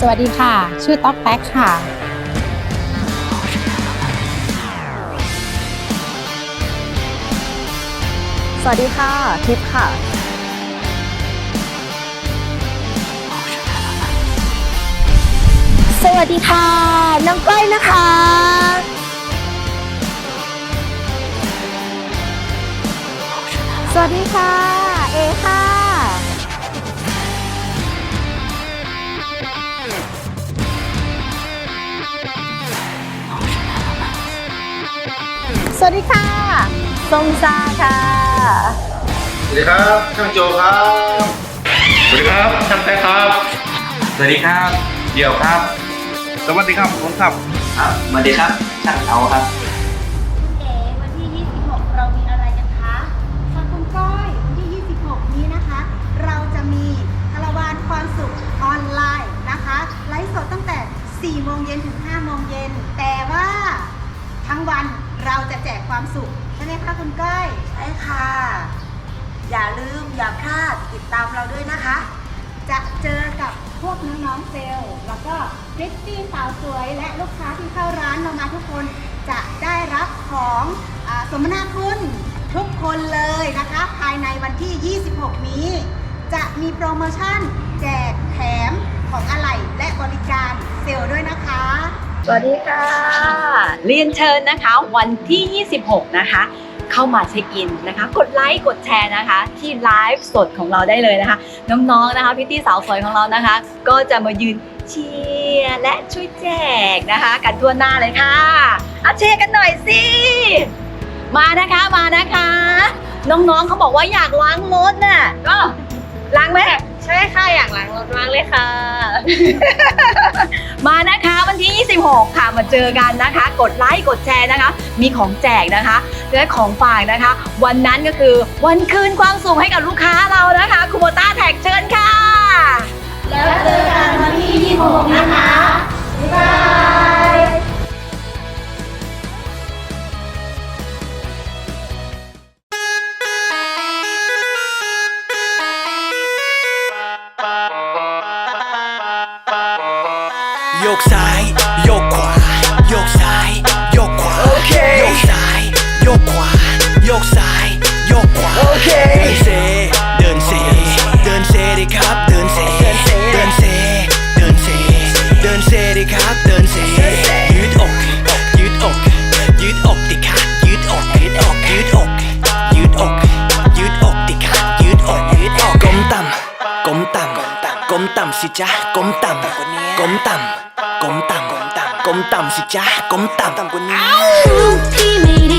สวัสดีค่ะ ชื่อต๊อกแป๊กค่ะ สวัสดีค่ะ ทิพย์ค่ะ สวัสดีค่ะ น้องก้อยนะคะ สวัสดีค่ะ เอค่ะ สวัสดีค่ะทรงซาค่ะ สวัสดีครับ ช่างโจครับ สวัสดีครับ ช่างแต่ครับ สวัสดีครับ เดี่ยวครับ สวัสดีครับผมครับครับสวัสดีครับ ช่างเอาครับเอ๋วันที่ 26 เรามีอะไรกันคะค่ะคุณก้อยวันที่ 26 นี้นะคะ เราจะมีคาราวานความสุขออนไลน์นะคะ ไลฟ์สดตั้งแต่ 4 โมงเย็นถึง 5 โมงเย็น แต่ว่า ทั้งวันเราจะแจกความสุข ใช่ไหมคะคุณก้อย ใช่ค่ะ อย่าลืมอย่าพลาดติดตามเราด้วยนะคะ จะเจอกับพวกน้องๆเซลล์แล้วก็พริตตี้สาวสวยและลูกค้าที่เข้าร้านเรามาทุกคนจะได้รับของอาสมนาคุณทุกคนเลยนะคะ ภายในวันที่ 26 นี้ จะมีโปรโมชั่น แจกแถมของอะไหล่และบริการเซลล์ด้วยนะคะส วัสดีค่ะ เรียนเชิญนะคะ วันที่ 26 นะคะ เข้ามาเช็คอินนะคะ กดไลค์กดแชร์นะคะ ที่ไลฟ์สดของเราได้เลยนะคะ น้องๆนะคะพิตตี้สาวสวยของเรานะคะ ก็จะมายืนเชียร์และช่วยแจกนะคะ กันทั่วหน้าเลยค่ะอาเชียร์กันหน่อยสิมานะคะมานะคะ น้องๆเขาบอกว่าอยากล้างรถน่ะก็ล้างไหมใช่ค่ะอยากล้างรถมากเลยค่ะ มานะคะวันที่ 26 ค่ะมาเจอกันนะคะ กดไลค์กดแชร์นะคะ มีของแจกนะคะและของฝากนะคะ วันนั้นก็คือวันคืนความสุขให้กับลูกค้าเรานะคะคูโบต้าแท็กเชิญค่ะ แล้วเจอกันวันที่ โยกซ้าย โยกขวา โยกซ้าย โยกขวาโอเคโยกซ้าย โยกขวา โยกซ้าย โยกขวาโอเคเดินเซ เดินเซ เดินเซดิครับ เดินเซ เดินเซ เดินเซ เดินเซดิครับ เดินเซ ยืดอก ยืดอก ยืดอกดิครับ ยืดอก ยืดอก ยืดอก ยืดอก ยืดอกดิครับ ยืดอก ยืดอกก้มต่ำก้มต่ำก้มต่ำสิจ๊ะก้มต่ำก้มต่ำ ก้มต่ำก้มต่ำก้มต่ำสิจ้าก้มต่ำต่ำกว่านี้